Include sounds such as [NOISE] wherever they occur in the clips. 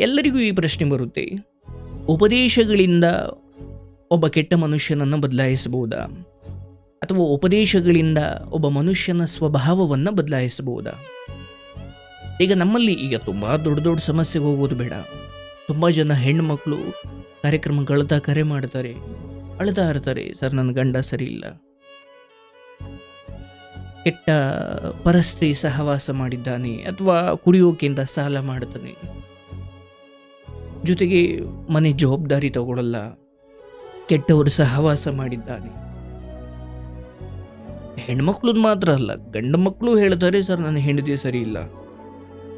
ಎಲ್ಲರಿಗೂ ಈ ಪ್ರಶ್ನೆ ಬರುತ್ತೆ. ಉಪದೇಶಗಳಿಂದ ಒಬ್ಬ ಕೆಟ್ಟ ಮನುಷ್ಯನನ್ನು ಬದಲಾಯಿಸಬಹುದಾ? ಅಥವಾ ಉಪದೇಶಗಳಿಂದ ಒಬ್ಬ ಮನುಷ್ಯನ ಸ್ವಭಾವವನ್ನು ಬದಲಾಯಿಸಬಹುದಾ? ಈಗ ನಮ್ಮಲ್ಲಿ ಈಗ ತುಂಬ ದೊಡ್ಡ ದೊಡ್ಡ ಸಮಸ್ಯೆಗೆ ಹೋಗೋದು ಬೇಡ. ತುಂಬ ಜನ ಹೆಣ್ಮಕ್ಳು ಕಾರ್ಯಕ್ರಮಗಳತ್ತ ಕರೆ ಮಾಡ್ತಾರೆ, ಅಳ್ತಾ ಇರ್ತಾರೆ, ಸರ್, ನನ್ನ ಗಂಡ ಸರಿ ಇಲ್ಲ. ಕೆಟ್ಟ ಪರಸ್ತ್ರೀ ಸಹವಾಸ ಮಾಡಿದ್ದಾನೆ, ಅಥವಾ ಕುಡಿಯೋಕೆಂದ ಸಾಲ ಮಾಡ್ತಾನೆ. ಜೊತೆಗೆ ಮನೆ ಜವಾಬ್ದಾರಿ ತಗೊಳ್ಳಲ್ಲ ಕೆಟ್ಟವರು ಸಹವಾಸ ಮಾಡಿದ್ದಾನೆ. ಹೆಣ್ಮಕ್ಳು ಮಾತ್ರ ಅಲ್ಲ, ಗಂಡು ಮಕ್ಕಳು ಹೇಳ್ತಾರೆ, ಸರ್, ನನ್ನ ಹೆಂಡತಿ ಸರಿ ಇಲ್ಲ.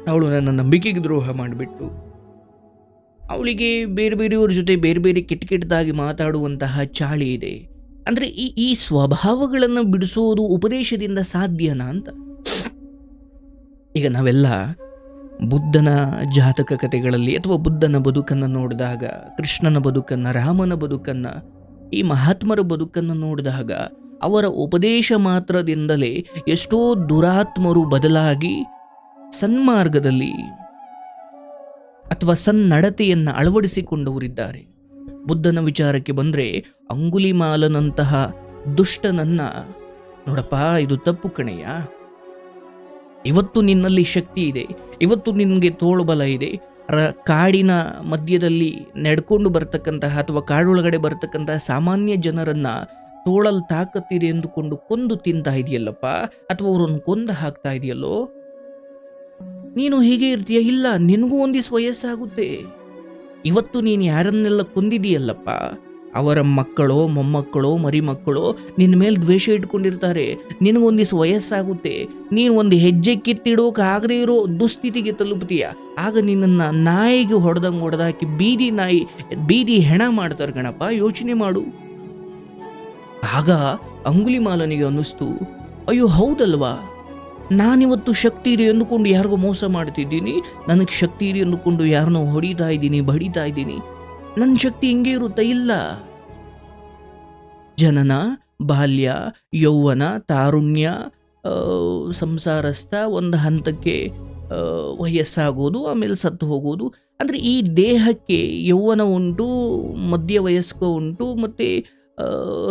ಅವಳು ನನ್ನ ನಂಬಿಕೆಗೆ ದ್ರೋಹ ಮಾಡಿಬಿಟ್ಟು. ಅವಳಿಗೆ ಬೇರೆ ಬೇರೆಯವ್ರ ಜೊತೆ ಬೇರೆ ಬೇರೆ ಕೆಟ್ಟ ಕೆಟ್ಟದಾಗಿ ಮಾತಾಡುವಂತಹ ಚಾಳಿ ಇದೆ. ಅಂದರೆ ಈ ಈ ಸ್ವಭಾವಗಳನ್ನು ಬಿಡಿಸೋದು ಉಪದೇಶದಿಂದ ಸಾಧ್ಯನಾ ಅಂತ? ಈಗ ನಾವೆಲ್ಲ ಬುದ್ಧನ ಜಾತಕ ಕಥೆಗಳಲ್ಲಿ ಅಥವಾ ಬುದ್ಧನ ಬದುಕನ್ನು ನೋಡಿದಾಗ, ಕೃಷ್ಣನ ಬದುಕನ್ನು, ರಾಮನ ಬದುಕನ್ನು, ಈ ಮಹಾತ್ಮರ ಬದುಕನ್ನು ನೋಡಿದಾಗ, ಅವರ ಉಪದೇಶ ಮಾತ್ರದಿಂದಲೇ ಎಷ್ಟೋ ದುರಾತ್ಮರು ಬದಲಾಗಿ ಸನ್ಮಾರ್ಗದಲ್ಲಿ ಅಥವಾ ಸನ್ನಡತೆಯನ್ನು ಅಳವಡಿಸಿಕೊಂಡವರಿದ್ದಾರೆ. ಬುದ್ಧನ ವಿಚಾರಕ್ಕೆ ಬಂದರೆ ಅಂಗುಲಿಮಾಲನಂತಹ ದುಷ್ಟನನ್ನು ನೋಡಪ್ಪ, ಇದು ತಪ್ಪು ಕಣೆಯ ಇವತ್ತು ನಿನ್ನಲ್ಲಿ ಶಕ್ತಿ ಇದೆ. ಇವತ್ತು ನಿನಗೆ ತೋಳುಬಲ ಇದೆ. ರ- ಕಾಡಿನ ಮಧ್ಯದಲ್ಲಿ ನಡ್ಕೊಂಡು ಬರ್ತಕ್ಕಂತಹ ಅಥವಾ ಕಾಡೊಳಗಡೆ ಬರ್ತಕ್ಕಂತಹ ಸಾಮಾನ್ಯ ಜನರನ್ನ ತೋಳಲ್ ತಾಕತ್ತಿದೆ ಎಂದುಕೊಂಡು ಕೊಂದು ತಿಂತಾ ಇದೆಯಲ್ಲಪ್ಪ? ಅಥವಾ ಅವರನ್ನು ಕೊಂದು ಹಾಕ್ತಾ ಇದೆಯಲ್ಲೋ? ನೀನು ಹೀಗೆ ಇರ್ತೀಯ? ಇಲ್ಲ, ನಿನಗೂ ಒಂದಿಸ್ ವಯಸ್ಸಾಗುತ್ತೆ. ಇವತ್ತು ನೀನು ಯಾರನ್ನೆಲ್ಲ ಕೊಂದಿದೀಯಲ್ಲಪ್ಪ? ಅವರ ಮಕ್ಕಳೋ, ಮೊಮ್ಮಕ್ಕಳೋ ಮರಿ ಮಕ್ಕಳೋ ನಿನ್ನ ಮೇಲೆ ದ್ವೇಷ ಇಟ್ಕೊಂಡಿರ್ತಾರೆ. ನಿನಗೊಂದಿಸ್ ವಯಸ್ಸಾಗುತ್ತೆ. ನೀನು ಒಂದು ಹೆಜ್ಜೆ ಕಿತ್ತಿಡೋಕೆ ಆಗದೇ ಇರೋ ದುಸ್ಥಿತಿಗೆ ತಲುಪ್ತೀಯ. ಆಗ ನಿನ್ನನ್ನು ನಾಯಿಗೆ ಹೊಡೆದಂಗೆ ಹೊಡೆದಾಕಿ ಬೀದಿ ನಾಯಿ, ಬೀದಿ ಹೆಣ ಮಾಡ್ತಾರೆ ಗಣಪ ಯೋಚನೆ ಮಾಡು. ಆಗ ಅಂಗುಲಿಮಾಲನಿಗೆ ಅನ್ನಿಸ್ತು, ಅಯ್ಯೋ, ಹೌದಲ್ವಾ? ನಾನಿವತ್ತು ಶಕ್ತಿ ಇದೆ ಎಂದುಕೊಂಡು ಯಾರಿಗೋ ಮೋಸ ಮಾಡ್ತಿದ್ದೀನಿ. ನನಗೆ ಶಕ್ತಿ ಇದೆ ಎಂದುಕೊಂಡು ಯಾರನ್ನೋ ಹೊಡಿತಾ ಇದ್ದೀನಿ, ಬಡಿತಾ ಇದ್ದೀನಿ. ನನ್ನ ಶಕ್ತಿ ಹಿಂಗೆ ಇರುತ್ತಾ? ಇಲ್ಲ. ಜನನ, ಬಾಲ್ಯ, ಯೌವನ, ತಾರುಣ್ಯ ಸಂಸಾರಸ್ಥ ಒಂದು ಹಂತಕ್ಕೆ ವಯಸ್ಸಾಗೋದು, ಆಮೇಲೆ ಸತ್ತು ಹೋಗೋದು. ಅಂದರೆ ಈ ದೇಹಕ್ಕೆ ಯೌವನ ಉಂಟು ಮಧ್ಯ ವಯಸ್ಕ ಉಂಟು, ಮತ್ತು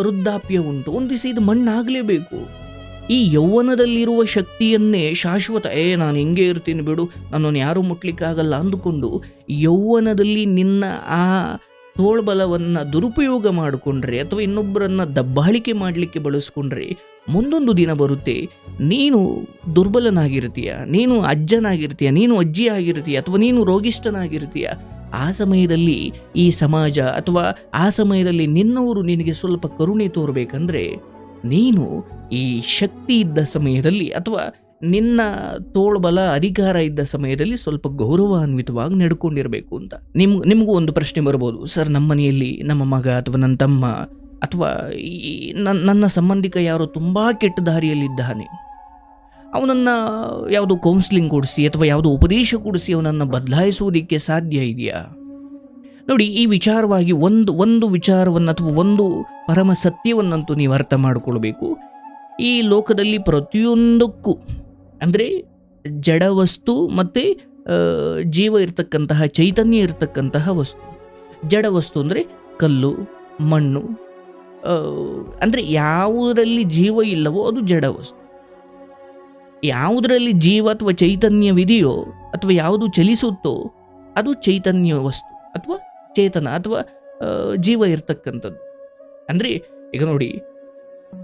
ವೃದ್ಧಾಪ್ಯ ಉಂಟು. ಒಂದು ದಿವಸ ಇದು ಮಣ್ಣಾಗಲೇಬೇಕು. ಈ ಯೌವನದಲ್ಲಿರುವ ಶಕ್ತಿಯನ್ನೇ ಶಾಶ್ವತ, ಏ, ನಾನು ಹಿಂಗೆ ಇರ್ತೀನಿ ಬಿಡು ನನ್ನನ್ನು ಯಾರೂ ಮುಟ್ಲಿಕ್ಕಾಗಲ್ಲ ಅಂದುಕೊಂಡು, ಯೌವನದಲ್ಲಿ ನಿನ್ನ ಆ ತೋಳ್ಬಲವನ್ನು ದುರುಪಯೋಗ ಮಾಡಿಕೊಂಡ್ರೆ ಅಥವಾ ಇನ್ನೊಬ್ಬರನ್ನು ದಬ್ಬಾಳಿಕೆ ಮಾಡಲಿಕ್ಕೆ ಬಳಸ್ಕೊಂಡ್ರೆ ಮುಂದೊಂದು ದಿನ ಬರುತ್ತೆ, ನೀನು ದುರ್ಬಲನಾಗಿರ್ತೀಯ, ನೀನು ಅಜ್ಜನಾಗಿರ್ತೀಯ, ನೀನು ಅಜ್ಜಿ ಆಗಿರ್ತೀಯ ಅಥವಾ ನೀನು ರೋಗಿಷ್ಠನಾಗಿರ್ತೀಯ, ಆ ಸಮಯದಲ್ಲಿ ಈ ಸಮಾಜ ಅಥವಾ ಆ ಸಮಯದಲ್ಲಿ ನಿನ್ನವರು ನಿನಗೆ ಸ್ವಲ್ಪ ಕರುಣೆ ತೋರಬೇಕಂದ್ರೆ ನೀನು ಈ ಶಕ್ತಿ ಇದ್ದ ಸಮಯದಲ್ಲಿ ಅಥವಾ ನಿನ್ನ ತೋಳ್ಬಲ ಅಧಿಕಾರ ಇದ್ದ ಸಮಯದಲ್ಲಿ ಸ್ವಲ್ಪ ಗೌರವಾನ್ವಿತವಾಗಿ ನಡ್ಕೊಂಡಿರಬೇಕು ಅಂತ. ನಿಮ್, ನಿಮಗೂ ಒಂದು ಪ್ರಶ್ನೆ ಬರ್ಬೋದು. ಸರ್, ನಮ್ಮ ಮನೆಯಲ್ಲಿ ನಮ್ಮ ಮಗ ಅಥವಾ ನನ್ನ ತಮ್ಮ ಅಥವಾ ಈ ನನ್ನ ಸಂಬಂಧಿಕ ಯಾರೋ ತುಂಬ ಕೆಟ್ಟ ದಾರಿಯಲ್ಲಿದ್ದಾನೆ. ಅವನನ್ನು ಯಾವುದೋ ಕೌನ್ಸಿಲಿಂಗ್ ಕೊಡಿಸಿ ಅಥವಾ ಯಾವುದೋ ಉಪದೇಶ ಕೊಡಿಸಿ ಅವನನ್ನು ಬದಲಾಯಿಸುವುದಕ್ಕೆ ಸಾಧ್ಯ ಇದೆಯಾ? ನೋಡಿ, ಈ ವಿಚಾರವಾಗಿ ಒಂದು ಒಂದು ವಿಚಾರವನ್ನು ಅಥವಾ ಒಂದು ಪರಮ ಸತ್ಯವನ್ನಂತೂ ನೀವು ಅರ್ಥ ಮಾಡಿಕೊಳ್ಬೇಕು. ಈ ಲೋಕದಲ್ಲಿ ಪ್ರತಿಯೊಂದಕ್ಕೂ ಅಂದರೆ ಜಡ ವಸ್ತು ಮತ್ತು ಜೀವ ಇರತಕ್ಕಂತಹ, ಚೈತನ್ಯ ಇರತಕ್ಕಂತಹ ವಸ್ತು. ಜಡ ವಸ್ತು ಅಂದರೆ ಕಲ್ಲು, ಮಣ್ಣು ಅಂದರೆ ಯಾವುದರಲ್ಲಿ ಜೀವ ಇಲ್ಲವೋ ಅದು ಜಡ ವಸ್ತು. ಯಾವುದರಲ್ಲಿ ಜೀವ ಅಥವಾ ಚೈತನ್ಯವಿದೆಯೋ ಅಥವಾ ಯಾವುದು ಚಲಿಸುತ್ತೋ ಅದು ಚೈತನ್ಯ ವಸ್ತು ಅಥವಾ ಚೇತನ ಅಥವಾ ಜೀವ ಇರ್ತಕ್ಕಂಥದ್ದು. ಅಂದರೆ ಈಗ ನೋಡಿ,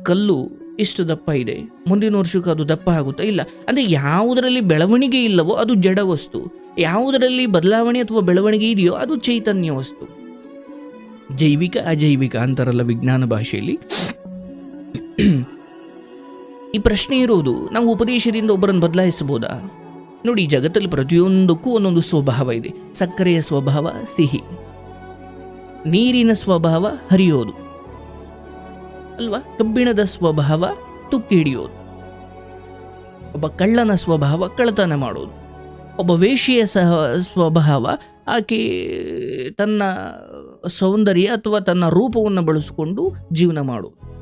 ಕಲ್ಲು ಇಷ್ಟು ದಪ್ಪ ಇದೆ? ಮುಂದಿನ ವರ್ಷಕ್ಕೆ ಅದು ದಪ್ಪ ಆಗುತ್ತಾ? ಇಲ್ಲ. ಅಂದರೆ ಯಾವುದರಲ್ಲಿ ಬೆಳವಣಿಗೆ ಇಲ್ಲವೋ ಅದು ಜಡ ವಸ್ತು. ಯಾವುದರಲ್ಲಿ ಬದಲಾವಣೆ ಅಥವಾ ಬೆಳವಣಿಗೆ ಇದೆಯೋ ಅದು ಚೈತನ್ಯ ವಸ್ತು. ಜೈವಿಕ, ಅಜೈವಿಕ ಅಂತಾರಲ್ಲ ವಿಜ್ಞಾನ ಭಾಷೆಯಲ್ಲಿ. ಈ ಪ್ರಶ್ನೆ ಇರೋದು ನಾವು ಉಪದೇಶದಿಂದ ಒಬ್ಬರನ್ನು ಬದಲಾಯಿಸಬಹುದಾ? ನೋಡಿ ಜಗತ್ತಲ್ಲಿ ಪ್ರತಿಯೊಂದಕ್ಕೂ ಒಂದೊಂದು ಸ್ವಭಾವ ಇದೆ. ಸಕ್ಕರೆಯ ಸ್ವಭಾವ, ಸಿಹಿ. ನೀರಿನ ಸ್ವಭಾವ, ಹರಿಯೋದು. ಅಲ್ವಾ? ಕಬ್ಬಿಣದ ಸ್ವಭಾವ ತುಕ್ಕಿ ಹಿಡಿಯೋದು. ಒಬ್ಬ ಕಳ್ಳನ ಸ್ವಭಾವ ಕಳ್ಳತನ ಮಾಡೋದು. ಒಬ್ಬ ವೇಷಿಯ ಸಹ ಸ್ವಭಾವ ಆಕೆ ತನ್ನ ಸೌಂದರ್ಯ ಅಥವಾ ತನ್ನ ರೂಪವನ್ನು ಬಳಸಿಕೊಂಡು ಜೀವನ ಮಾಡೋದು.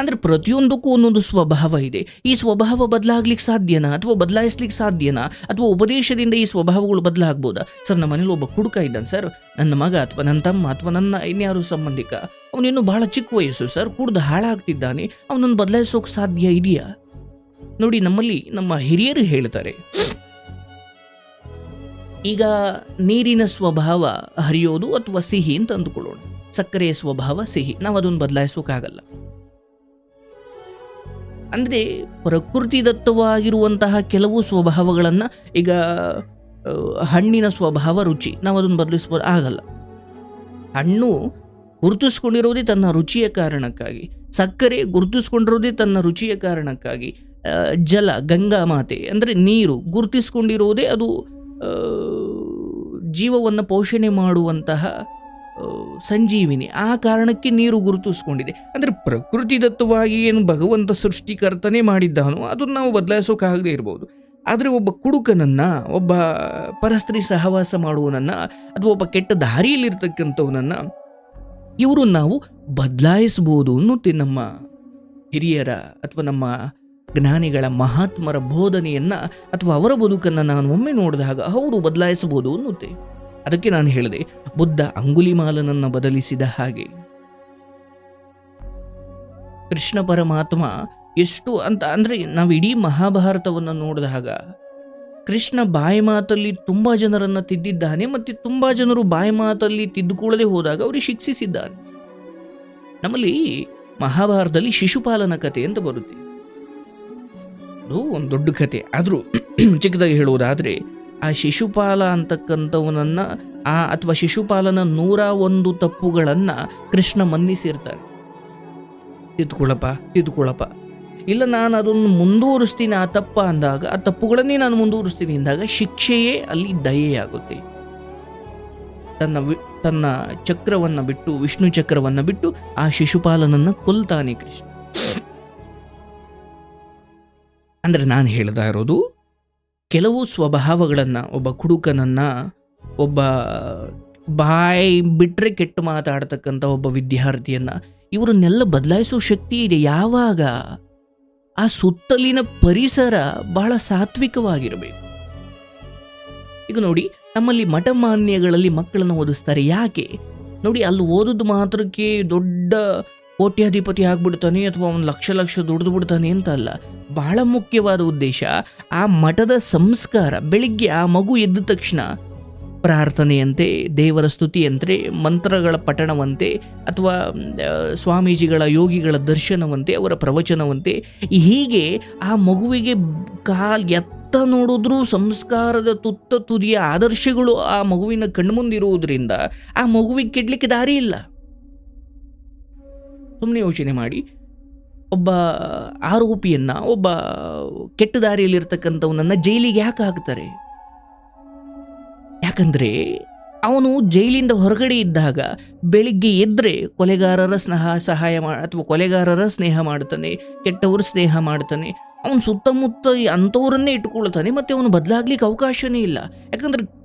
ಅಂದರೆ ಪ್ರತಿಯೊಂದಕ್ಕೂ ಒಂದೊಂದು ಸ್ವಭಾವ ಇದೆ. ಈ ಸ್ವಭಾವ ಬದಲಾಗ್ಲಿಕ್ಕೆ ಸಾಧ್ಯನಾ? ಅಥವಾ ಬದಲಾಯಿಸ್ಲಿಕ್ಕೆ ಸಾಧ್ಯನಾ? ಅಥವಾ ಉಪದೇಶದಿಂದ ಈ ಸ್ವಭಾವಗಳು ಬದಲಾಗ್ಬೋದಾ? ಸರ್, ನಮ್ಮ ಮನೇಲಿ ಒಬ್ಬ ಕುಡುಕ ಇದ್ದಾನೆ ಸರ್. ನನ್ನ ಮಗ ಅಥವಾ ನನ್ನ ತಮ್ಮ ಅಥವಾ ನನ್ನ ಇನ್ಯಾರು ಸಂಬಂಧಿಕ ಅವನಿನ್ನು ಬಹಳ ಚಿಕ್ಕ ವಯಸ್ಸು ಸರ್. ಕುಡ್ದು ಹಾಳಾಗ್ತಿದ್ದಾನೆ. ಅವನನ್ನು ಬದಲಾಯಿಸೋಕೆ ಸಾಧ್ಯ ಇದೆಯಾ? ನೋಡಿ, ನಮ್ಮಲ್ಲಿ ನಮ್ಮ ಹಿರಿಯರು ಹೇಳ್ತಾರೆ. ಈಗ ನೀರಿನ ಸ್ವಭಾವ ಹರಿಯೋದು ಅಥವಾ ಸಿಹಿ ಅಂತ ಅಂದುಕೊಳ್ಳೋಣ. ಸಕ್ಕರೆಯ ಸ್ವಭಾವ ಸಿಹಿ. ನಾವು ಅದನ್ನು ಬದಲಾಯಿಸೋಕ್ಕಾಗಲ್ಲ ಅಂದರೆ ಪ್ರಕೃತಿದತ್ತವಾಗಿರುವಂತಹ ಕೆಲವು ಸ್ವಭಾವಗಳನ್ನು ಈಗ ಹಣ್ಣಿನ ಸ್ವಭಾವ, ರುಚಿ, ನಾವು ಅದನ್ನು ಬದಲಿಸ್ಬೋದು, ಆಗಲ್ಲ. ಹಣ್ಣು ಗುರುತಿಸ್ಕೊಂಡಿರೋದೇ ತನ್ನ ರುಚಿಯ ಕಾರಣಕ್ಕಾಗಿ. ಸಕ್ಕರೆ ಗುರುತಿಸ್ಕೊಂಡಿರೋದೇ ತನ್ನ ರುಚಿಯ ಕಾರಣಕ್ಕಾಗಿ. ಜಲ, ಗಂಗಾ ಮಾತೆ, ಅಂದರೆ ನೀರು ಗುರುತಿಸ್ಕೊಂಡಿರೋದೇ ಅದು ಜೀವವನ್ನು ಪೋಷಣೆ ಮಾಡುವಂತಹ ಸಂಜೀವಿನಿ, ಆ ಕಾರಣಕ್ಕೆ ನೀರು ಗುರುತಿಸ್ಕೊಂಡಿದೆ. ಅಂದರೆ ಪ್ರಕೃತಿದತ್ತವಾಗಿ ಏನು ಭಗವಂತ ಸೃಷ್ಟಿಕರ್ತನೇ ಮಾಡಿದ್ದಾನೋ, ಅದನ್ನು ನಾವು ಬದಲಾಯಿಸೋಕ್ಕಾಗದೇ ಇರ್ಬೋದು. ಆದರೆ ಒಬ್ಬ ಕುಡುಕನನ್ನು, ಒಬ್ಬ ಪರಸ್ತ್ರೀ ಸಹವಾಸ ಮಾಡುವನನ್ನು, ಅಥವಾ ಒಬ್ಬ ಕೆಟ್ಟ ದಾರಿಯಲ್ಲಿರ್ತಕ್ಕಂಥವನನ್ನು ಇವರು ನಾವು ಬದಲಾಯಿಸ್ಬೋದು ಅನ್ನುತ್ತೆ ನಮ್ಮ ಹಿರಿಯರ ಅಥವಾ ನಮ್ಮ ಜ್ಞಾನಿಗಳ ಮಹಾತ್ಮರ ಬೋಧನೆಯನ್ನು ಅಥವಾ ಅವರ ಬದುಕನ್ನು ನಾನು ಒಮ್ಮೆ ನೋಡಿದಾಗ ಅವರು ಬದಲಾಯಿಸಬಹುದು ಅನ್ನುತ್ತೆ. ಅದಕ್ಕೆ ನಾನು ಹೇಳಿದೆ, ಬುದ್ಧ ಅಂಗುಲಿಮಾಲನನ್ನು ಬದಲಿಸಿದ ಹಾಗೆ. ಕೃಷ್ಣ ಪರಮಾತ್ಮ ಎಷ್ಟು ಅಂತ, ಅಂದರೆ ನಾವು ಇಡೀ ಮಹಾಭಾರತವನ್ನು ನೋಡಿದಾಗ ಕೃಷ್ಣ ಬಾಯಿ ಮಾತಲ್ಲಿ ತುಂಬ ಜನರನ್ನು ತಿದ್ದಿದ್ದಾನೆ, ಮತ್ತು ತುಂಬ ಜನರು ಬಾಯಿ ಮಾತಲ್ಲಿ ತಿದ್ದುಕೊಳ್ಳದೆ ಹೋದಾಗ ಅವರಿಗೆ ಶಿಕ್ಷಿಸಿದ್ದಾನೆ. ನಮ್ಮಲ್ಲಿ ಮಹಾಭಾರತದಲ್ಲಿ ಶಿಶುಪಾಲನ ಕಥೆ ಅಂತ ಬರುತ್ತೆ. ಅದು ಒಂದು ದೊಡ್ಡ ಕತೆ. ಆದರೂ ಚಿಕ್ಕದಾಗಿ ಹೇಳುವುದಾದರೆ ಆ ಶಿಶುಪಾಲ ಅಂತಕ್ಕಂಥವನನ್ನು, ಆ ಅಥವಾ ಶಿಶುಪಾಲನ ನೂರ ಒಂದು ತಪ್ಪುಗಳನ್ನು ಕೃಷ್ಣ ಮನ್ನಿಸಿರ್ತಾನೆ. ತಿದ್ಕೊಳ್ಳಪ್ಪ ತಿದ್ಕೊಳ್ಳಪ್ಪ. ಇಲ್ಲ, ನಾನು ಅದನ್ನು ಮುಂದುವರಿಸ್ತೀನಿ ಆ ತಪ್ಪ ಅಂದಾಗ, ಆ ತಪ್ಪುಗಳನ್ನೇ ನಾನು ಮುಂದುವರಿಸ್ತೀನಿ ಅಂದಾಗ ಶಿಕ್ಷೆಯೇ ಅಲ್ಲಿ ದಯೆಯಾಗುತ್ತೆ. ತನ್ನ ವಿ- ತನ್ನ ಚಕ್ರವನ್ನು ಬಿಟ್ಟು, ವಿಷ್ಣು ಚಕ್ರವನ್ನು ಬಿಟ್ಟು, ಆ ಶಿಶುಪಾಲನನ್ನು ಕೊಲ್ತಾನೆ ಕೃಷ್ಣ. ಅಂದರೆ ನಾನು ಹೇಳ್ತಾ ಇರೋದು ಕೆಲವು ಸ್ವಭಾವಗಳನ್ನು, ಒಬ್ಬ ಕುಡುಕನನ್ನು, ಒಬ್ಬ ಬಾಯಿ ಬಿಟ್ಟರೆ ಕೆಟ್ಟು ಮಾತಾಡ್ತಕ್ಕಂಥ ಒಬ್ಬ ವಿದ್ಯಾರ್ಥಿಯನ್ನು, ಇವರನ್ನೆಲ್ಲ ಬದಲಾಯಿಸೋ ಶಕ್ತಿ ಇದೆ ಯಾವಾಗ? ಆ ಸುತ್ತಲಿನ ಪರಿಸರ ಬಹಳ ಸಾತ್ವಿಕವಾಗಿರಬೇಕು. ಈಗ ನೋಡಿ, ನಮ್ಮಲ್ಲಿ ಮಠಮಾನ್ಯಗಳಲ್ಲಿ ಮಕ್ಕಳನ್ನು ಓದಿಸ್ತಾರೆ. ಯಾಕೆ? ನೋಡಿ, ಅಲ್ಲಿ ಓದೋದು ಮಾತ್ರಕ್ಕೆ ದೊಡ್ಡ ಕೋಟ್ಯಾಧಿಪತಿ ಆಗ್ಬಿಡ್ತಾನೆ ಅಥವಾ ಒಂದು ಲಕ್ಷ ಲಕ್ಷ ದುಡ್ದು ಬಿಡ್ತಾನೆ ಅಂತ ಅಲ್ಲ. ಬಹಳ ಮುಖ್ಯವಾದ ಉದ್ದೇಶ ಆ ಮಠದ ಸಂಸ್ಕಾರ, ಬೆಳಿಗ್ಗೆ ಆ ಮಗು ಎದ್ದ ತಕ್ಷಣ ಪ್ರಾರ್ಥನೆಯಂತೆ, ದೇವರ ಸ್ತುತಿಯಂತೆ, ಮಂತ್ರಗಳ ಪಠಣವಂತೆ ಅಥವಾ ಸ್ವಾಮೀಜಿಗಳ ಯೋಗಿಗಳ ದರ್ಶನವಂತೆ, ಅವರ ಪ್ರವಚನವಂತೆ ಹೀಗೆ ಆ ಮಗುವಿಗೆ ಕಾಲ್ ಎತ್ತ ನೋಡಿದ್ರೂ ಸಂಸ್ಕಾರದ ತುತ್ತ ತುದಿಯ ಆದರ್ಶಗಳು ಆ ಮಗುವಿನ ಕಣ್ಮುಂದಿರುವುದರಿಂದ ಆ ಮಗುವಿಗೆ ಕೆಡಲಿಕ್ಕೆ ದಾರಿ ಇಲ್ಲ ಸುಮ್ಮನೆ ಯೋಚನೆ ಮಾಡಿ, ಒಬ್ಬ ಆರೋಪಿಯನ್ನು, ಒಬ್ಬ ಕೆಟ್ಟ ದಾರಿಯಲ್ಲಿರ್ತಕ್ಕಂಥವನನ್ನು ಜೈಲಿಗೆ ಯಾಕೆ ಹಾಕ್ತಾರೆ? ಯಾಕಂದರೆ ಅವನು ಜೈಲಿಂದ ಹೊರಗಡೆ ಇದ್ದಾಗ ಬೆಳಿಗ್ಗೆ ಎದ್ದರೆ ಕೊಲೆಗಾರರ ಸ್ನೇಹ ಸಹಾಯ ಮಾ, ಅಥವಾ ಕೊಲೆಗಾರರ ಸ್ನೇಹ ಮಾಡ್ತಾನೆ, ಕೆಟ್ಟವರು ಸ್ನೇಹ ಮಾಡ್ತಾನೆ. ಅವನು ಸುತ್ತಮುತ್ತ ಅಂಥವರನ್ನೇ ಇಟ್ಕೊಳ್ತಾನೆ ಮತ್ತು ಅವನು ಬದಲಾಗ್ಲಿಕ್ಕೆ ಅವಕಾಶವೇ ಇಲ್ಲ. ಯಾಕಂದ್ರೆ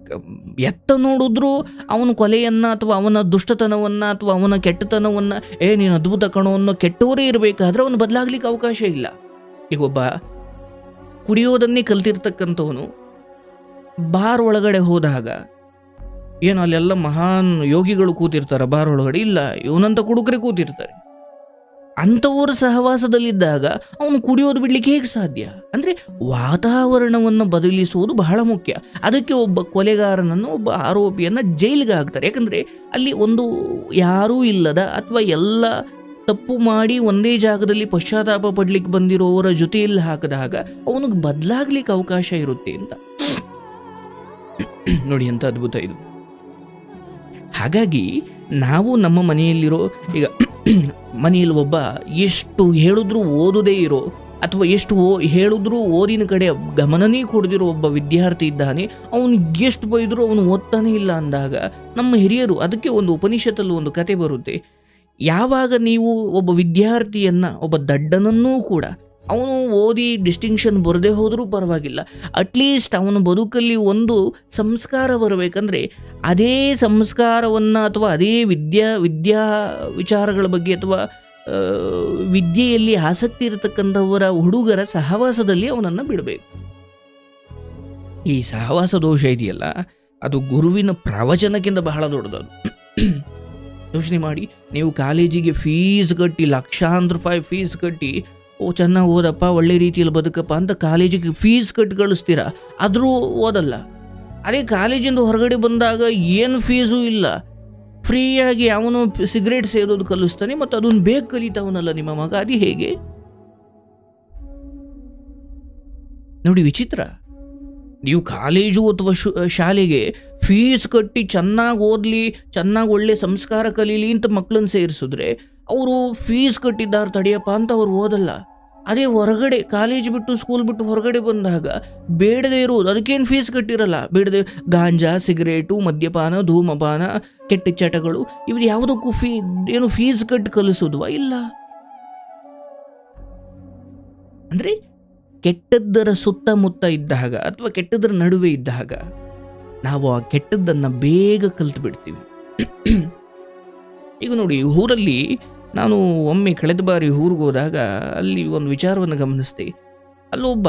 ಎತ್ತ ನೋಡಿದ್ರು ಅವನ ಕೊಲೆಯನ್ನ ಅಥವಾ ಅವನ ದುಷ್ಟತನವನ್ನ ಅಥವಾ ಅವನ ಕೆಟ್ಟತನವನ್ನ, ಏ, ನೀನು ಅದ್ಭುತ ಕಣೋ ಅನ್ನೋ ಕೆಟ್ಟವರೇ ಇರಬೇಕಾದ್ರೆ ಅವನು ಬದಲಾಗ್ಲಿಕ್ಕೆ ಅವಕಾಶ ಇಲ್ಲ. ಈಗ ಒಬ್ಬ ಕುಡಿಯೋದನ್ನೇ ಕಲ್ತಿರ್ತಕ್ಕಂಥವನು ಬಾರ್ ಒಳಗಡೆ ಹೋದಾಗ, ಏನು ಅಲ್ಲೆಲ್ಲ ಮಹಾನ್ ಯೋಗಿಗಳು ಕೂತಿರ್ತಾರೆ, ಬಾರ್ ಒಳಗಡೆ ಇಲ್ಲ, ಇವನಂತ ಕುಡುಕರೆ ಕೂತಿರ್ತಾರೆ. ಅಂಥವ್ರ ಸಹವಾಸದಲ್ಲಿದ್ದಾಗ ಅವನು ಕುಡಿಯೋದು ಬಿಡಲಿಕ್ಕೆ ಹೇಗೆ ಸಾಧ್ಯ? ಅಂದರೆ ವಾತಾವರಣವನ್ನು ಬದಲಿಸುವುದು ಬಹಳ ಮುಖ್ಯ. ಅದಕ್ಕೆ ಒಬ್ಬ ಕೊಲೆಗಾರನನ್ನು, ಒಬ್ಬ ಆರೋಪಿಯನ್ನು ಜೈಲಿಗೆ ಹಾಕ್ತಾರೆ. ಯಾಕಂದರೆ ಅಲ್ಲಿ ಒಂದು ಯಾರೂ ಇಲ್ಲದ ಅಥವಾ ಎಲ್ಲ ತಪ್ಪು ಮಾಡಿ ಒಂದೇ ಜಾಗದಲ್ಲಿ ಪಶ್ಚಾತ್ತಾಪ ಪಡ್ಲಿಕ್ಕೆ ಬಂದಿರೋವರ ಜೊತೆಯಲ್ಲಿ ಹಾಕಿದಾಗ ಅವನಿಗೆ ಬದಲಾಗ್ಲಿಕ್ಕೆ ಅವಕಾಶ ಇರುತ್ತೆ ಅಂತ. ನೋಡಿ ಅಂತ ಅದ್ಭುತ ಇದು. ಹಾಗಾಗಿ ನಾವು ನಮ್ಮ ಮನೆಯಲ್ಲಿರೋ, ಈಗ [CLEARS THROAT] ಮನೆಯಲ್ಲಿ ಒಬ್ಬ ಎಷ್ಟು ಹೇಳಿದ್ರೂ ಓದುದೇ ಇರೋ ಅಥವಾ ಎಷ್ಟು ಓ, ಹೇಳಿದ್ರೂ ಓದಿನ ಕಡೆ ಗಮನನೇ ಕೊಡದಿರೋ ಒಬ್ಬ ವಿದ್ಯಾರ್ಥಿ ಇದ್ದಾನೆ, ಅವನು ಎಷ್ಟು ಬೈದರೂ ಅವನು ಓದ್ತಾನೆ ಇಲ್ಲ ಅಂದಾಗ ನಮ್ಮ ಹಿರಿಯರು ಅದಕ್ಕೆ ಒಂದು ಉಪನಿಷತ್ತಲ್ಲಿ ಒಂದು ಕತೆ ಬರುತ್ತೆ. ಯಾವಾಗ ನೀವು ಒಬ್ಬ ವಿದ್ಯಾರ್ಥಿಯನ್ನ, ಒಬ್ಬ ದಡ್ಡನನ್ನೂ ಕೂಡ ಅವನು ಓದಿ ಡಿಸ್ಟಿಂಕ್ಷನ್ ಬರದೇ ಹೋದರೂ ಪರವಾಗಿಲ್ಲ. ಅಟ್ಲೀಸ್ಟ್ ಅವನ ಬದುಕಲ್ಲಿ ಒಂದು ಸಂಸ್ಕಾರ ಬರಬೇಕಂದ್ರೆ ಅದೇ ಸಂಸ್ಕಾರವನ್ನು ಅಥವಾ ಅದೇ ವಿದ್ಯಾ ವಿದ್ಯಾ ವಿಚಾರಗಳ ಬಗ್ಗೆ ಅಥವಾ ವಿದ್ಯೆಯಲ್ಲಿ ಆಸಕ್ತಿ ಇರತಕ್ಕಂಥವರ ಹುಡುಗರ ಸಹವಾಸದಲ್ಲಿ ಅವನನ್ನು ಬಿಡಬೇಕು. ಈ ಸಹವಾಸ ದೋಷ ಇದೆಯಲ್ಲ, ಅದು ಗುರುವಿನ ಪ್ರವಚನಕ್ಕಿಂತ ಬಹಳ ದೊಡ್ಡದದು. ಯೋಚನೆ ಮಾಡಿ, ನೀವು ಕಾಲೇಜಿಗೆ ಫೀಸ್ ಕಟ್ಟಿ, ಲಕ್ಷಾಂತರ ರೂಪಾಯಿ ಫೀಸ್ ಕಟ್ಟಿ ಓ ಚೆನ್ನಾಗಿ ಓದಪ್ಪ, ಒಳ್ಳೆ ರೀತಿಯಲ್ಲಿ ಬದುಕಪ್ಪ ಅಂತ ಕಾಲೇಜಿಗೆ ಫೀಸ್ ಕಟ್ಟಿ ಕಳಿಸ್ತೀರಾ ಆದರೂ ಓದಲ್ಲ. ಅದೇ ಕಾಲೇಜಿಂದ ಹೊರಗಡೆ ಬಂದಾಗ ಏನು ಫೀಸು ಇಲ್ಲ. ಫ್ರೀಯಾಗಿ ಅವನು ಸಿಗರೇಟ್ ಸೇದೋದು ಕಲಿಸ್ತಾನೆ ಮತ್ತು ಅದನ್ನು ಬೇಗ ಕಲಿತಾವನಲ್ಲ ನಿಮ್ಮ ಮಗ, ಅದು ಹೇಗೆ? ನೋಡಿ ವಿಚಿತ್ರ. ನೀವು ಕಾಲೇಜು ಅಥವಾ ಶು, ಶಾಲೆಗೆ ಫೀಸ್ ಕಟ್ಟಿ ಚೆನ್ನಾಗಿ ಓದಲಿ, ಚೆನ್ನಾಗಿ ಒಳ್ಳೆ ಸಂಸ್ಕಾರ ಕಲೀಲಿ ಅಂತ ಮಕ್ಕಳನ್ನ ಸೇರಿಸಿದ್ರೆ ಅವರು ಫೀಸ್ ಕಟ್ಟಿದ್ದಾರೆ ತಡಿಯಪ್ಪ ಅಂತ ಅವ್ರು ಓದಲ್ಲ. ಅದೇ ಹೊರಗಡೆ ಕಾಲೇಜ್ ಬಿಟ್ಟು ಸ್ಕೂಲ್ ಬಿಟ್ಟು ಹೊರಗಡೆ ಬಂದಾಗ ಬೇಡದೇ ಇರೋದು ಅದಕ್ಕೇನು ಫೀಸ್ ಕಟ್ಟಿರಲ್ಲ? ಬೇಡದೆ ಗಾಂಜಾ ಸಿಗರೇಟು ಮದ್ಯಪಾನ, ಧೂಮಪಾನ, ಕೆಟ್ಟ ಚಟಗಳು, ಇವ್ರು ಯಾವುದಕ್ಕೂ ಫೀ ಏನು ಫೀಸ್ ಕಟ್ಟಿ ಕಲಿಸೋದು ಇಲ್ಲ. ಅಂದರೆ ಕೆಟ್ಟದ್ದರ ಸುತ್ತಮುತ್ತ ಇದ್ದಾಗ ಅಥವಾ ಕೆಟ್ಟದ್ದರ ನಡುವೆ ಇದ್ದಾಗ ನಾವು ಆ ಕೆಟ್ಟದ್ದನ್ನು ಬೇಗ ಕಲ್ತು ಬಿಡ್ತೀವಿ ಈಗ ನೋಡಿ, ಊರಲ್ಲಿ ನಾನು ಒಮ್ಮೆ ಕಳೆದ ಬಾರಿ ಊರಿಗೆ ಹೋದಾಗ ಅಲ್ಲಿ ಒಂದು ವಿಚಾರವನ್ನು ಗಮನಿಸ್ದೆ. ಅಲ್ಲೊಬ್ಬ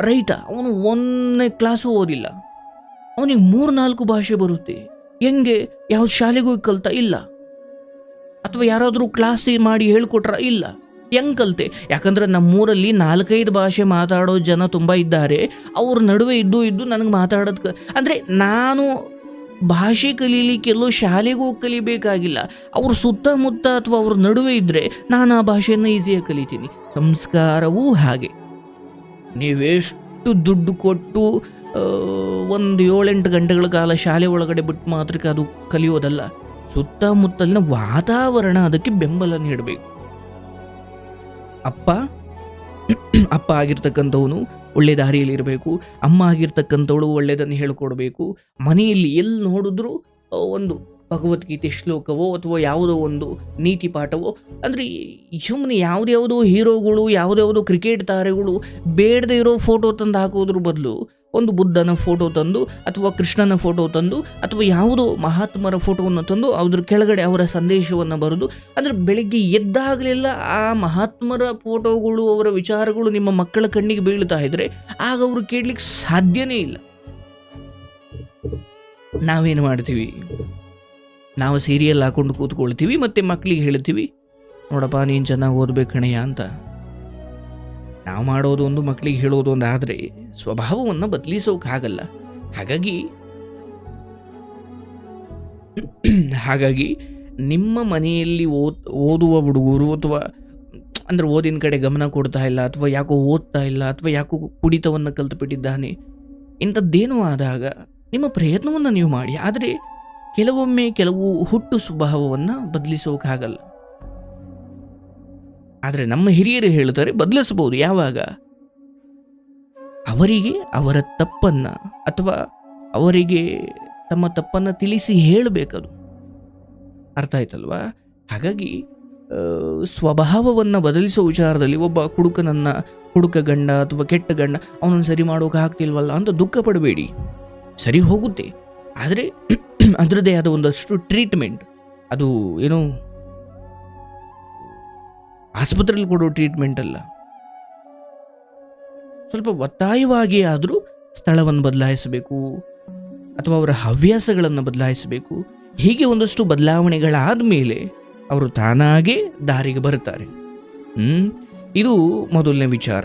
ರೈತ, ಅವನು ಒಂದನೇ ಕ್ಲಾಸು ಓದಿಲ್ಲ. ಅವನಿಗೆ ಮೂರು ನಾಲ್ಕು ಭಾಷೆ ಬರುತ್ತೆ. ಹೆಂಗೆ? ಯಾವ ಶಾಲೆಗೂ ಕಲ್ತ? ಇಲ್ಲ. ಅಥವಾ ಯಾರಾದರೂ ಕ್ಲಾಸ್ ಮಾಡಿ ಹೇಳ್ಕೊಟ್ರ? ಇಲ್ಲ. ಹೆಂಗೆ ಕಲಿತೆ? ಯಾಕಂದ್ರೆ ನಮ್ಮೂರಲ್ಲಿ ನಾಲ್ಕೈದು ಭಾಷೆ ಮಾತಾಡೋ ಜನ ತುಂಬ ಇದ್ದಾರೆ. ಅವ್ರ ನಡುವೆ ಇದ್ದು ಇದ್ದು ನನಗೆ ಮಾತಾಡೋದು ಅಂದರೆ ನಾನು ಭಾಷೆ ಕಲೀಲಿಕ್ಕೆಲ್ಲೋ ಶಾಲೆಗೂ ಕಲಿಬೇಕಾಗಿಲ್ಲ. ಅವ್ರ ಸುತ್ತಮುತ್ತ ಅಥವಾ ಅವ್ರ ನಡುವೆ ಇದ್ದರೆ ನಾನು ಆ ಭಾಷೆಯನ್ನು ಈಸಿಯಾಗಿ ಕಲಿತೀನಿ. ಸಂಸ್ಕಾರವೂ ಹಾಗೆ. ನೀವೆಷ್ಟು ದುಡ್ಡು ಕೊಟ್ಟು ಒಂದು ಏಳೆಂಟು ಗಂಟೆಗಳ ಕಾಲ ಶಾಲೆ ಒಳಗಡೆ ಬಿಟ್ಟು ಮಾತ್ರಕ್ಕೆ ಅದು ಕಲಿಯೋದಲ್ಲ, ಸುತ್ತಮುತ್ತಲಿನ ವಾತಾವರಣ ಅದಕ್ಕೆ ಬೆಂಬಲ ನೀಡಬೇಕು. ಅಪ್ಪ ಅಪ್ಪ ಆಗಿರ್ತಕ್ಕಂಥವನು ಒಳ್ಳೆ ದಾರಿಯಲ್ಲಿ ಇರಬೇಕು, ಅಮ್ಮ ಆಗಿರ್ತಕ್ಕಂಥವಳು ಒಳ್ಳೆಯದನ್ನು ಹೇಳಿಕೊಡಬೇಕು. ಮನೆಯಲ್ಲಿ ಎಲ್ಲಿ ನೋಡಿದ್ರೂ ಒಂದು ಭಗವದ್ಗೀತೆ ಶ್ಲೋಕವೋ ಅಥವಾ ಯಾವುದೋ ಒಂದು ನೀತಿ ಪಾಠವೋ, ಅಂದರೆ ಸುಮ್ಮನೆ ಯಾವುದ್ಯಾವುದೋ ಹೀರೋಗಳು, ಯಾವುದ್ಯಾವುದೋ ಕ್ರಿಕೆಟ್ ತಾರೆಗಳು ಬೇಡದೇ ಇರೋ ಫೋಟೋ ತಂದು ಹಾಕೋದ್ರ ಬದಲು ಒಂದು ಬುದ್ಧನ ಫೋಟೋ ತಂದು ಅಥವಾ ಕೃಷ್ಣನ ಫೋಟೋ ತಂದು ಅಥವಾ ಯಾವುದೋ ಮಹಾತ್ಮರ ಫೋಟೋವನ್ನು ತಂದು ಅದ್ರ ಕೆಳಗಡೆ ಅವರ ಸಂದೇಶವನ್ನು ಬರೆದು ಅಂದರೆ ಬೆಳಿಗ್ಗೆ ಎದ್ದಾಗಲಿಲ್ಲ ಆ ಮಹಾತ್ಮರ ಫೋಟೋಗಳು ಅವರ ವಿಚಾರಗಳು ನಿಮ್ಮ ಮಕ್ಕಳ ಕಣ್ಣಿಗೆ ಬೀಳ್ತಾ ಇದ್ರೆ ಆಗ ಅವರು ಕೇಳಲಿಕ್ಕೆ ಸಾಧ್ಯನೇ ಇಲ್ಲ. ನಾವೇನು ಮಾಡ್ತೀವಿ? ನಾವು ಸೀರಿಯಲ್ ಹಾಕೊಂಡು ಕೂತ್ಕೊಳ್ತೀವಿ, ಮತ್ತೆ ಮಕ್ಕಳಿಗೆ ಹೇಳ್ತೀವಿ, ನೋಡಪ್ಪ ನೀನು ಚೆನ್ನಾಗಿ ಓದ್ಬೇಕು ಕಣಯ್ಯ ಅಂತ. ನಾವು ಮಾಡೋದು ಒಂದು ಮಕ್ಕಳಿಗೆ ಹೇಳೋದು ಒಂದು ಆದರೆ ಸ್ವಭಾವವನ್ನು ಬದಲಿಸೋಕ್ಕಾಗಲ್ಲ ಹಾಗಾಗಿ ಹಾಗಾಗಿ ನಿಮ್ಮ ಮನೆಯಲ್ಲಿ ಓದ್ ಓದುವ ಹುಡುಗರು ಅಥವಾ ಅಂದರೆ ಓದಿನ ಕಡೆ ಗಮನ ಕೊಡ್ತಾ ಇಲ್ಲ ಅಥವಾ ಯಾಕೋ ಓದ್ತಾ ಇಲ್ಲ ಅಥವಾ ಯಾಕೋ ಕುಡಿತವನ್ನು ಕಲ್ತುಬಿಟ್ಟಿದ್ದಾನೆ, ಇಂಥದ್ದೇನೂ ಆದಾಗ ನಿಮ್ಮ ಪ್ರಯತ್ನವನ್ನು ನೀವು ಮಾಡಿ. ಆದರೆ ಕೆಲವೊಮ್ಮೆ ಕೆಲವು ಹುಟ್ಟು ಸ್ವಭಾವವನ್ನು ಬದಲಿಸೋಕ್ಕಾಗಲ್ಲ ಆದರೆ ನಮ್ಮ ಹಿರಿಯರು ಹೇಳ್ತಾರೆ, ಬದಲಿಸಬಹುದು. ಯಾವಾಗ? ಅವರಿಗೆ ಅವರ ತಪ್ಪನ್ನು ಅಥವಾ ಅವರಿಗೆ ತಮ್ಮ ತಪ್ಪನ್ನು ತಿಳಿಸಿ ಹೇಳಬೇಕದು. ಅರ್ಥ ಆಯ್ತಲ್ವಾ? ಹಾಗಾಗಿ ಸ್ವಭಾವವನ್ನು ಬದಲಿಸೋ ವಿಚಾರದಲ್ಲಿ ಒಬ್ಬ ಕುಡುಕನನ್ನ, ಕುಡುಕ ಗಂಡ ಅಥವಾ ಕೆಟ್ಟ ಗಂಡ, ಅವನನ್ನು ಸರಿ ಮಾಡೋಕೆ ಆಗ್ತಿಲ್ವಲ್ಲ ಅಂತ ದುಃಖ ಪಡಬೇಡಿ. ಸರಿ ಹೋಗುತ್ತೆ. ಆದರೆ, [CLEARS THROAT] ಅದರದ್ದೇ ಆದ ಒಂದಷ್ಟು ಟ್ರೀಟ್ಮೆಂಟ್ ಅದು, ಏನು, ಆಸ್ಪತ್ರೆಯಲ್ಲಿ ಕೊಡೋ ಟ್ರೀಟ್ಮೆಂಟ್ ಅಲ್ಲ. ಸ್ವಲ್ಪ ಒತ್ತಾಯವಾಗಿ ಆದರೂ ಸ್ಥಳವನ್ನು ಬದಲಾಯಿಸಬೇಕು ಅಥವಾ ಅವರ ಹವ್ಯಾಸಗಳನ್ನು ಬದಲಾಯಿಸಬೇಕು. ಹೀಗೆ ಒಂದಷ್ಟು ಬದಲಾವಣೆಗಳಾದ ಮೇಲೆ ಅವರು ತಾನಾಗೇ ದಾರಿಗೆ ಬರುತ್ತಾರೆ. ಇದು ಮೊದಲನೇ ವಿಚಾರ.